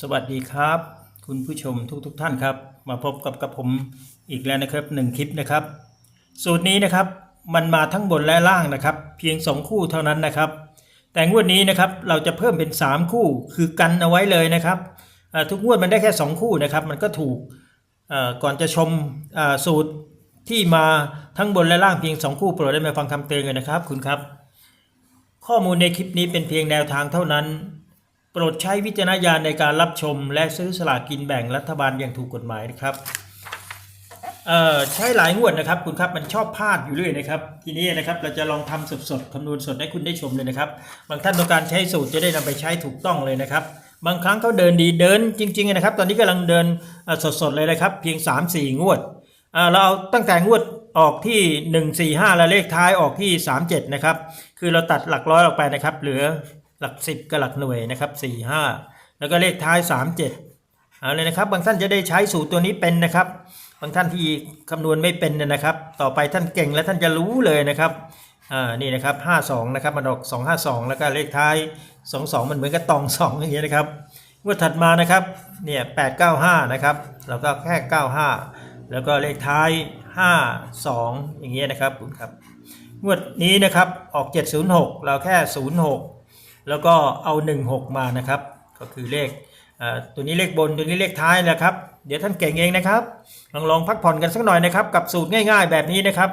สวัสดีครับ คุณผู้ชมทุกๆท่านครับ มาพบกับกับผมอีกแล้วนะครับหนึ่งคลิปนะครับ สูตรนี้นะครับมันมาทั้งบนและล่างนะครับ เพียง 2 คู่เท่านั้นนะครับ แต่งวดนี้นะครับเราจะเพิ่มเป็น 3 คู่คือกันเอาไว้เลยนะครับทุกงวดมันได้แค่ 2 คู่นะครับมันก็ถูกก่อนจะชมสูตรที่มาทั้งบนและล่างเพียง 2 คู่โปรดได้มาฟังคำเตือนกันนะครับคุณครับ ข้อมูลในคลิปนี้เป็นเพียงแนวทางเท่านั้น โปรดใช้วิจารณญาณในการรับชม และซื้อสลากกินแบ่งรัฐบาลอย่างถูกกฎหมายนะครับเอ่อใช้หลายงวดนะครับคุณครับมันชอบพลาดอยู่เรื่อยนะครับ ทีนี้นะครับเราจะลองทำสดๆคำนวณสดให้คุณได้ชมเลยนะครับ บางท่านต้องการใช้สูตรจะได้นำไปใช้ถูกต้องเลยนะครับ บางครั้งเขาเดินดีเดินจริงๆนะครับ ตอนนี้กำลังเดินสดๆเลยนะครับเพียง 3-4 งวดเราเอาตั้งแต่งวดออกที่ 1 4 5 และเลขท้ายออกที่ 37 นะครับ คือเราตัดหลักร้อยออกไปนะครับ เหลือ หลัก 10 กับหลักหน่วยนะครับ4 5 แล้วก็เลขท้าย 37 เอาเลยนะครับ บางท่านจะได้ใช้สูตรตัวนี้เป็นนะครับ บางท่านที่คำนวณไม่เป็นนะครับ ต่อไปท่านเก่งและท่านจะรู้เลยนะครับอ่านี่นะครับ 52 นะครับมันออก 252 แล้วก็เลขท้าย 22 มันเหมือนกับตอง 2 อย่างเงี้ยนะครับงวดถัดมานะครับเนี่ย895 นะครับเราก็แค่ 95 แล้วก็เลขท้าย 52 อย่างเงี้ยนะครับครับงวดนี้นะครับออก 706 เราแค่ 06 แล้วก็เอา 16 มานะครับ ก็คือเลขตัวนี้เลขบนตัวนี้เลขท้ายนะครับ เดี๋ยวท่านเก่งเองนะครับลองลองพักผ่อนกันสักหน่อยนะครับ กับสูตรง่ายๆแบบนี้นะครับ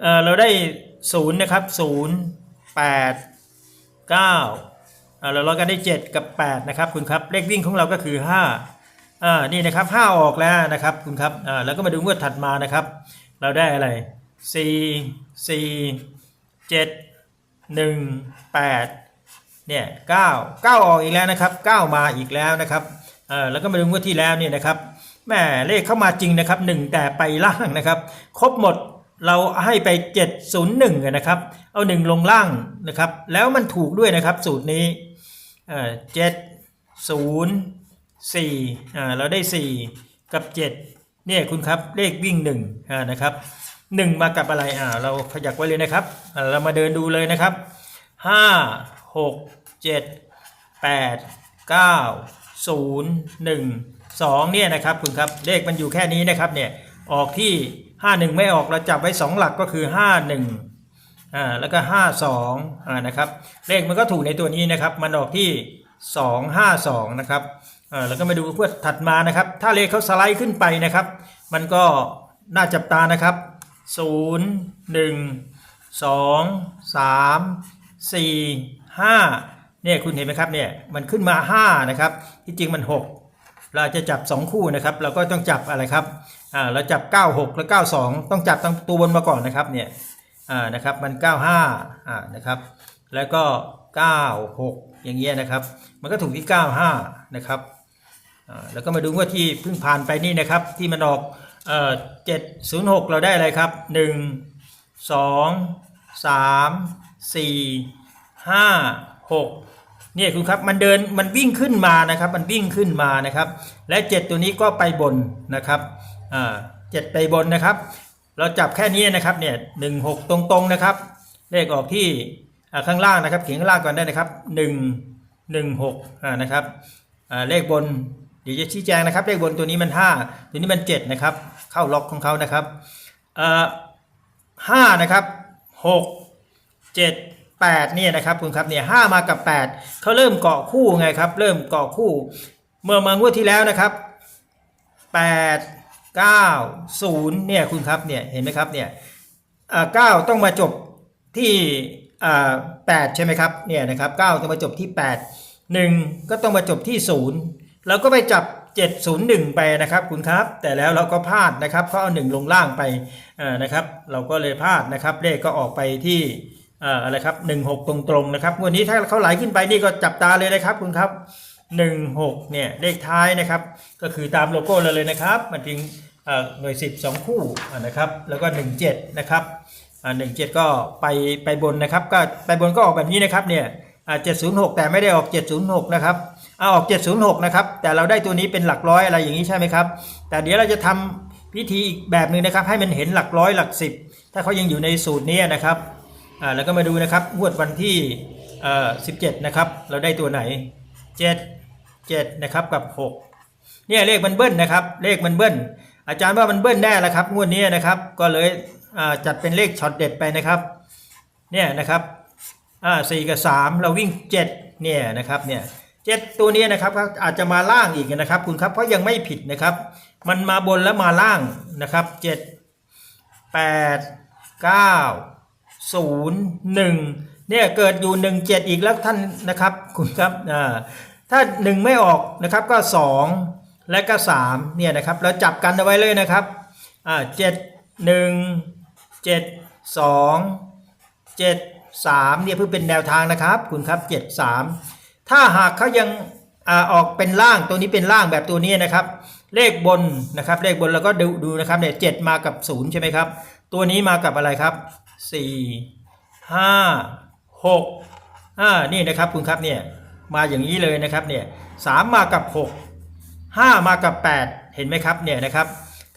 เเราได้0นย์นะครับ0 8 9อ่าเราลดกันได้ 7 กับ 8 นะครับคุณครับเลขวิ่งของเราก็คือ5อ่านี่นะครับ 5 ออกแล้วนะครับคุณครับอ่าแล้วก็มาดูงวดถัดมานะครับ เราได้อะไร 4 4 7 1 8 เนี่ยเก้าเก้าออกอีกแล้วนะครับเก้ามาอีกแล้วนะครับเออแล้วก็มาดูงวดที่แล้วเนี่ยนะครับแม่เลขเข้ามาจริงนะครับหนึ่งแต่ไปล่างนะครับครบหมดเราให้ไป 701นะครับเอาหนึ่งลงล่างนะครับแล้วมันถูกด้วยนะครับสูตรนี้เออเจ็ดศูนย์สี่อ่าเราได้ 4 กับ 7เนี่ยคุณครับเลขวิ่ง1อ่านะครับ1 มากับอะไรอ่าเราขยักไว้เลยนะครับอ่าเรามาเดินดูเลยนะครับห้า 7 8 9 0 1 2เนี่ยนะครับคุณครับเลขมันอยู่แค่นี้นะครับเนี่ยออกที่ 51 ไม่ออกเราจับไว้ 2 หลักก็คือ 51อ่าแล้วก็ 52อ่านะครับเลขมันก็ถูกในตัวนี้นะครับมันออกที่ 252นะครับอ่าแล้วก็มาดูเพื่อถัดมานะครับ ถ้าเลขเขาสไลด์ขึ้นไปนะครับ มันก็น่าจับตานะครับ 0 1 2 3 4 5 เนี่ยคุณเห็นไหมครับเนี่ยมันขึ้นมาห้านะครับที่จริงมันหกเราจะจับสองคู่นะครับ เราก็ต้องจับอะไรครับอ่าเราจับ 96 และ 92 ต้องจับตั้งตัวบนมาก่อนนะครับเนี่ยอ่านะครับมัน 95อ่านะครับแล้วก็ 96 อย่างเงี้ยนะครับ มันก็ถูกที่ 95 นะครับอ่าแล้วก็มาดูว่าที่เพิ่งผ่านไปนี่นะครับที่มันออกเอ่อ706 เราได้อะไรครับ 1 2 3 4 5 6 เนี่ยคุณครับมันเดินมันวิ่งขึ้นมานะครับ มันวิ่งขึ้นมานะครับ และ 7 ตัวนี้ก็ไปบนนะครับอ่าเจ็ดไปบนนะครับ เราจับแค่นี้นะครับเนี่ยหนึ่งหกตรงๆนะครับ เลขออกที่อ่าข้างล่างนะครับเขียนข้างล่างก่อนได้นะครับหนึ่งหนึ่งหกอ่านะครับอ่าเลขบนเดี๋ยวจะชี้แจงนะครับ เลขบนตัวนี้มันห้าตัวนี้มันเจ็ดนะครับ เข้าล็อกของเขานะครับอ่าห้านะครับหกเจ็ด 8เนี่ยนะครับคุณครับเนี่ยห้ามากับ 8เขาเริ่มเกาะคู่ไงครับ เริ่มเกาะคู่ เมื่อมางวดที่แล้วนะครับ 8 9 0เนี่ยคุณครับเนี่ยเห็นไหมครับเนี่ยอ่าต้องมาจบที่อ่า8ใช่ไหมครับเนี่ยนะครับ9ต้องมาจบที่ 8 1 ก็ต้องมาจบที่0เราก็ไปจับ 701 ไปนะครับคุณครับ แต่แล้วเราก็พลาดนะครับเขาเอา1ลงล่างไปนะครับ เราก็เลยพลาดนะครับเลขก็ออกไปที่ อ่าอะไรครับหนึ่งหกตรงๆนะครับวันนี้ถ้าเขาไหลขึ้นไปนี่ก็จับตาเลยนะครับคุณครับหนึ่งหกเนี่ยเลขท้ายนะครับ ก็คือตามโลโก้เราเลยนะครับมันถึงอ่าหน่วยสิบสองคู่นะครับแล้วก็หนึ่งเจ็ดนะครับหนึ่งเจ็ดก็ไปไปบนนะครับ ก็ไปบนก็ออกแบบนี้นะครับเนี่ยเจ็ดศูนย์หกแต่ไม่ได้ออกเจ็ดศูนย์หกนะครับเอาออกเจ็ดศูนย์หกนะครับแต่เราได้ตัวนี้เป็นหลักร้อยอะไรอย่างนี้ใช่ไหมครับ แต่เดี๋ยวเราจะทำพิธีอีกแบบหนึ่งนะครับ ให้มันเห็นหลักร้อยหลักสิบถ้าเขายังอยู่ในสูตรนี้นะครับ อ่าแล้วก็มาดูนะครับงวดวันที่เอ่อ17นะครับเราได้ตัวไหน7เจ็ดนะครับกับหกเนี่ยเลขมันเบิ้ลนะครับเลขมันเบิ้ลอาจารย์ว่ามันเบิ้ลแน่แล้วครับงวดนี้นะครับก็เลยอ่าจัดเป็นเลขช็อตเด็ดไปนะครับเนี่ยนะครับอ่าสี่กับสามเราวิ่งเจ็ดเนี่ยนะครับเนี่ยเจ็ดตัวนี้นะครับอาจจะมาล่างอีกนะครับ คุณครับเพราะยังไม่ผิดนะครับ มันมาบนแล้วมาล่างนะครับเจ็ดแปดเก้า ศูนย์หนึ่งเนี่ยเกิดอยู่หนึ่งเจ็ดอีกแล้วท่านนะครับคุณครับอ่าถ้าหนึ่งไม่ออกนะครับก็สองและก็สามเนี่ยนะครับเราจับกันเอาไว้เลยนะครับอ่าเจ็ดหนึ่งเจ็ดสองเจ็ดสามเนี่ยเพื่อเป็นแนวทางนะครับคุณครับเจ็ดสามถ้าหากเขายังอออกเป็นล่างตัวนี้เป็นล่างแบบตัวนี้นะครับ เลขบนนะครับ เลขบนเราก็ดูดูนะครับเนี่ยเจ็ดมากับศูนย์ใช่ไหมครับ ตัวนี้มากับอะไรครับ สี่ห้าหกอ่านี่นะครับคุณครับเนี่ยมาอย่างนี้เลยนะครับเนี่ยสามมากับหกห้ามากับแปดเห็นไหมครับเนี่ยนะครับ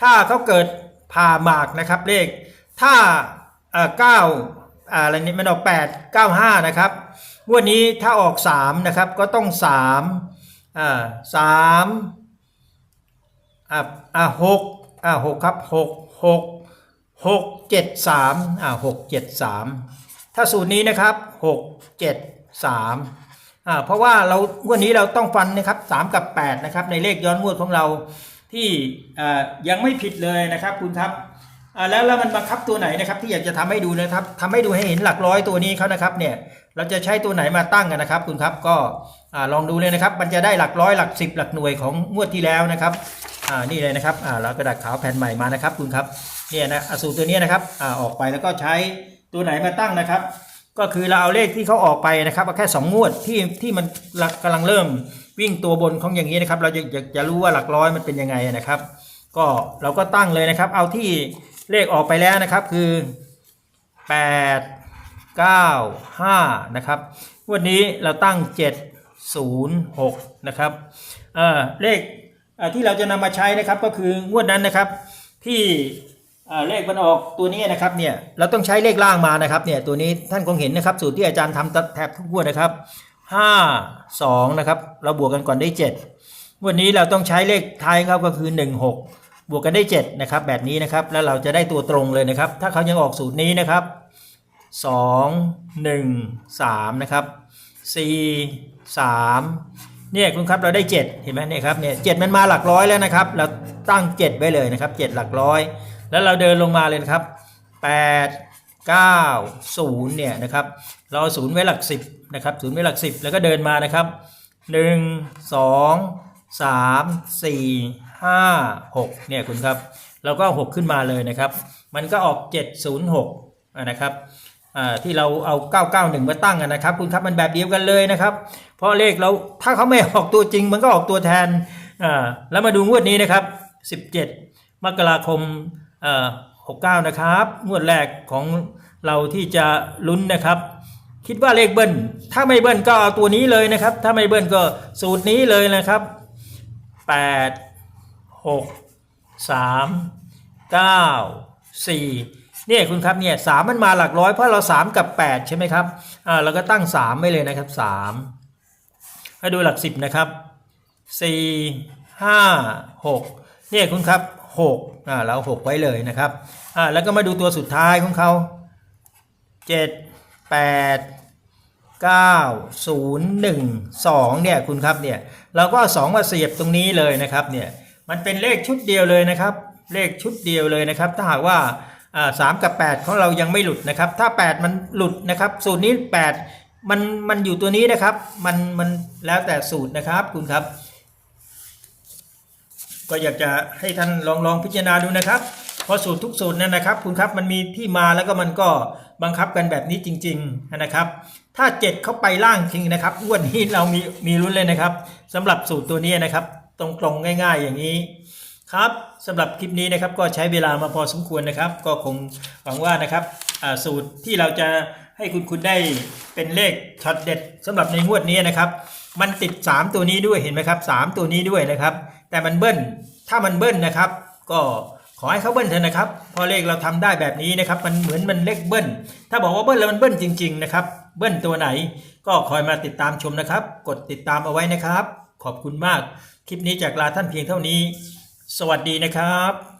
ถ้าเขาเกิดผ่าหมากนะครับเลข ถ้าเอ่อเก้าอะไรนี่มันออก8 9 5นะครับวดนี้ถ้าออก3นะครับก็ต้อง3อ่าสามอ่าอ่าหกอ่าหกครับหกหก หกเจ็ดสามอ่าหกเจ็ดสามถ้าสูตรนี้นะครับหกเจ็ดสามอ่าเพราะว่าเราวดนี้เราต้องฟันนะครับสามกับแปดนะครับ ในเลขย้อนงวดของเราที่อ่ายังไม่ผิดเลยนะครับคุณครับอ่าแล้วแล้วมันบังคับตัวไหนนะครับ ที่อยากจะทำให้ดูนะครับทำให้ดูให้เห็นหลักร้อยตัวนี้เขานะครับเนี่ยเราจะใช้ตัวไหนมาตั้งกันนะครับ คุณครับก็อ่าลองดูเลยนะครับ มันจะได้หลักร้อยหลักสิบหลักหน่วยของงวดที่แล้วนะครับอ่านี่เลยนะครับอ่าเรากระดาษขาวแผ่นใหม่มานะครับ คุณครับ เนี่ยนะอสูตรตัวนี้นะครับอ่าออกไปแล้วก็ใช้ตัวไหนมาตั้งนะครับ ก็คือเราเอาเลขที่เขาออกไปนะครับเอาแค่สองวดที่ที่มันกำลังเริ่มวิ่งตัวบนของอย่างนี้นะครับ เราจะจะจะรู้ว่าหลักร้อยมันเป็นยังไงนะครับ ก็เราก็ตั้งเลยนะครับ เอาที่เลขออกไปแล้วนะครับคือ 8 9 5นะครับวันนี้เราตั้ง 7 0 6นะครับเอ่อเลขที่เราจะนำมาใช้นะครับก็คืองวดนั้นนะครับที่ เลขมันออกตัวนี้นะครับเนี่ยเราต้องใช้เลขล่างมานะครับเนี่ยตัวนี้ท่านคงเห็นนะครับสูตรที่อาจารย์ทำแทบทุกงวดนะครับ 5 2นะครับเราบวกกันก่อนได้ 7 วันนี้เราต้องใช้เลขท้ายเขาก็คือ 1 6 บวกกันได้7นะครับแบบนี้นะครับแล้วเราจะได้ตัวตรงเลยนะครับ ถ้าเขายังออกสูตรนี้นะครับ 2 1 3นะครับ4 3เนี่ยคุณครับเราได้ 7 เห็นไหมเนี่ยครับเนี่ยเมันมาหลักร้อยแล้วนะครับ เราตั้ง 7 ไว้เลยนะครับ 7 หลักร้อย แล้วเราเดินลงมาเลยนะครับ 8 9 0เนี่ยนะครับ เราศูนย์ไว้หลัก 10นะครับศูนย์ไว้หลัก 10 แล้วก็เดินมานะครับ 1 2 3 4 5 6เนี่ยคุณครับ เราก็ 6 ขึ้นมาเลยนะครับ มันก็ออก 706นะครับอ่าที่เราเอา 991 มาตั้งนะครับ คุณครับมันแบบเดียวกันเลยนะครับ เพราะเลขเราถ้าเขาไม่ออกตัวจริง มันก็ออกตัวแทนอ่าแล้วมาดูงวดนี้นะครับ 17 มกราคม เอ่อ69นะครับงวดแรกของเราที่จะลุ้นนะครับ คิดว่าเลขเบิ้ลถ้าไม่เบิ้ลก็เอาตัวนี้เลยนะครับ ถ้าไม่เบิ้ลก็สูตรนี้เลยนะครับ8หกสามเก้าสี่เนี่ยคุณครับเนี่ยสามมันมาหลักร้อยเพราะเราสามกับแปดใช่ไหมครับอ่าเราก็ตั้งสามไว้เลยนะครับสามให้ดูหลักสิบนะครับสี่ห้าหกเนี่ยคุณครับหก อ่าเราหกไว้เลยนะครับอ่าแล้วก็มาดูตัวสุดท้ายของเขาเจ็ดแปด9 0 1 2เนี่ยคุณครับเนี่ยเราก็เอา2มาเสียบตรงนี้เลยนะครับเนี่ยมันเป็นเลขชุดเดียวเลยนะครับ เลขชุดเดียวเลยนะครับ ถ้าหากว่าอ่าสามกับ 8 ของเรายังไม่หลุดนะครับ ถ้า 8 มันหลุดนะครับ สูตรนี้ 8 มันมันอยู่ตัวนี้นะครับ มันมันแล้วแต่สูตรนะครับคุณครับ ก็อยากจะให้ท่านลองลองพิจารณาดูนะครับเพราะสูตรทุกสูตรนั้นนะครับ คุณครับมันมีที่มาแล้วก็มันก็บังคับกันแบบนี้จริง ๆนะครับ ถ้า 7 เข้าไปล่างจริงนะครับงวดนี้เรามีมีลุ้นเลยนะครับสำหรับสูตรตัวนี้นะครับ ตรงๆง่าย ๆ อย่างนี้ครับสำหรับคลิปนี้นะครับก็ใช้เวลามาพอสมควรนะครับ ก็คงหวังว่านะครับสูตรที่เราจะให้คุณคุณได้เป็นเลขช็อตเด็ดสำหรับในงวดนี้นะครับ มันติด 3 ตัวนี้ด้วยเห็นไหมครับ 3 ตัวนี้ด้วยนะครับ แต่มันเบิ้ลถ้ามันเบิ้ลนะครับ ก็ขอให้เขาเบิ้ลเถอะนะครับ พอเลขเราทำได้แบบนี้นะครับ มันเหมือนมันเลขเบิ้ลถ้าบอกว่าเบิ้ลแล้วมันเบิ้ลจริง ๆ นะครับ เบิ้ลตัวไหน ก็คอยมาติดตามชมนะครับ กดติดตามเอาไว้นะครับ ขอบคุณมาก คลิปนี้จากลาท่านเพียงเท่านี้ สวัสดีนะครับ